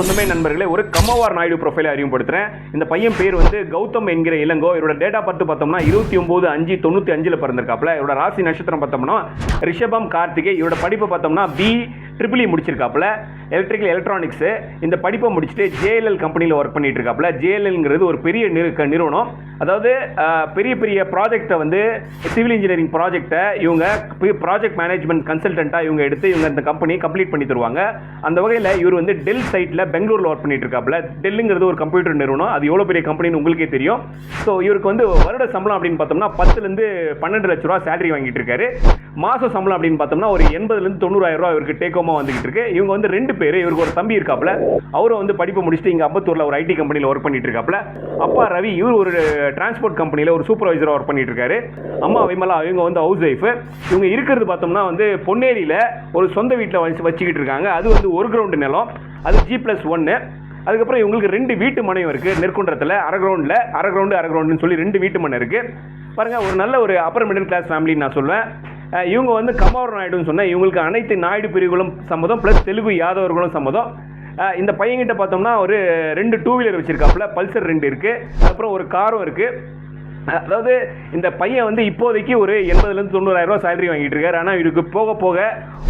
சொந்தமே நண்பர்களே ஒரு கம்மவார் நாயுடு ப்ரொஃபைலை அறிமுகப்படுத்துறேன். இந்த பையன் பேர் வந்து கௌதம் என்கிற இளங்கோ. இவரோட டேட்டா பார்த்து பார்த்தோம்னா இருபத்தி ஒன்பது அஞ்சு தொண்ணூற்றி அஞ்சில் பிறந்திருக்காப்ல இவரோட ராசி நட்சத்திரம் பார்த்தோம்னா ரிஷபம் கார்த்திகை. இவரோட படிப்பை பார்த்தோம்னா பி ட்ரிபிள் e முடிச்சிருக்காப்புல. எலக்ட்ரிக்கல் எலக்ட்ரானிக்ஸு இந்த படிப்பை முடிச்சுட்டு ஜேஎல்எல் கம்பெனியில் ஒர்க் பண்ணிட்டு இருக்காப்புல ஜேஎல்எல்ங்கிறது ஒரு பெரிய நிறு நிறுவனம். அதாவது பெரிய பெரிய ப்ராஜெக்டை வந்து சிவில் இன்ஜினியரிங் ப்ராஜெக்டை இவங்க ப்ராஜெக்ட் மேனேஜ்மெண்ட் கன்சல்டண்ட்டாக இவங்க எடுத்து இவங்க இந்த கம்பெனி கம்ப்ளீட் பண்ணி தருவாங்க. அந்த வகையில் இவர் வந்து டெல் சைட்டில் பெங்களூரில் ஒர்க் பண்ணிட்டு இருக்காப்புல டெல்லுங்கிறது ஒரு கம்ப்யூட்டர் நிறுவனம். அது எவ்வளோ பெரிய கம்பெனின்னு உங்களுக்கே தெரியும். ஸோ இவருக்கு வந்து வருட சம்பளம் அப்படின்னு பார்த்தோம்னா பத்துலேருந்து பன்னெண்டு லட்ச ரூபா சேலரி வாங்கிட்டு இருக்காரு மாத சம்பளம் அப்படின்னு பார்த்தோம்னா ஒரு எண்பதுலேருந்து தொண்ணூறாயிரம் ரூபா இவருக்கு டேக் ஹோமா வந்துகிட்டு இருக்கு இவங்க வந்து ரெண்டு பேர் இவருக்கு ஒரு தம்பி இருக்காப்புல. அவரும் வந்து படிப்பு முடிச்சுட்டு இங்கே அம்பத்தூரில் ஒரு ஐடி கம்பெனியில் ஒர்க் பண்ணிட்டு இருக்காப்புல அப்பா ரவி இவர் ஒரு டிரான்ஸ்போர்ட் கம்பெனியில் ஒரு சூப்பர்வைசராக ஒர்க் பண்ணிட்டு இருக்காரு அம்மா விமலா இவங்க வந்து ஹவுஸ் ஒய்ஃப் இவங்க இருக்கிறது பார்த்தோம்னா வந்து பொன்னேரியில் ஒரு சொந்த வீட்டில் வச்சு வச்சுக்கிட்டு இருக்காங்க அது வந்து ஒரு கிரவுண்டு நிலம். அது ஜி ப்ளஸ் ஒன்று அதுக்கப்புறம் இவங்களுக்கு ரெண்டு வீட்டு மனையும் இருக்குது நெற்குன்றத்தில் அரை கிரவுண்டில் அரை கிரவுண்டு அரை கிரவுண்டுன்னு சொல்லி ரெண்டு வீட்டு மனை இருக்குது பாருங்கள் ஒரு நல்ல ஒரு அப்பர் மிடில் கிளாஸ் ஃபேமிலின்னு நான் சொல்லுவேன் இவங்க வந்து கமாவர் நாயுடுன்னு சொன்னேன் இவங்களுக்கு அனைத்து நாயுடு பிரிவுகளும் சம்மதம் ப்ளஸ் தெலுங்கு யாதவர்களும் சம்மதம். இந்த பையன்கிட்ட பார்த்தோம்னா ஒரு ரெண்டு டூ வீலர் வச்சுருக்காப்புல பல்சர் ரெண்டு இருக்குது அப்புறம் ஒரு காரும் இருக்குது அதாவது இந்த பையன் வந்து இப்போதைக்கு ஒரு எண்பதுலேருந்து தொண்ணூறாயிரம் ரூபா சேலரி வாங்கிட்டு இருக்காரு. ஆனால் இவருக்கு போக போக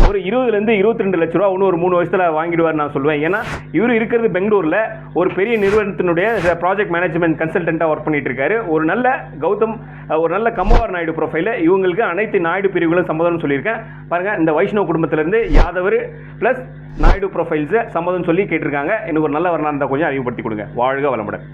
ஒரு இருபதுலேருந்து இருபத்தி ரெண்டு லட்ச ரூபா இன்னும் ஒரு மூணு வருஷத்தில் வாங்கிடுவார் நான் சொல்லுவேன் ஏன்னா இவர் இருக்கிறது பெங்களூரில் ஒரு பெரிய நிறுவனத்தினுடைய ப்ராஜெக்ட் மேனேஜ்மெண்ட் கன்சல்டண்ட்டாக ஒர்க் பண்ணிட்டு இருக்காரு. ஒரு நல்ல கௌதம் ஒரு நல்ல கம்மவார் நாயுடு ப்ரொஃபைல இவங்களுக்கு அனைத்து நாயுடு பிரிவுகளும் சம்மதம்னு சொல்லியிருக்கேன். பாருங்கள் இந்த வைஷ்ணவ குடும்பத்திலேருந்து யாதவர் ப்ளஸ் நாயுடு ப்ரொஃபைல்ஸை சம்மதம் சொல்லி கேட்டிருக்காங்க. எனக்கு ஒரு நல்ல வரலாறு இருந்தால் கொஞ்சம் அறிவுப்படுத்தி கொடுங்க. வாழ்க வளமுடன்.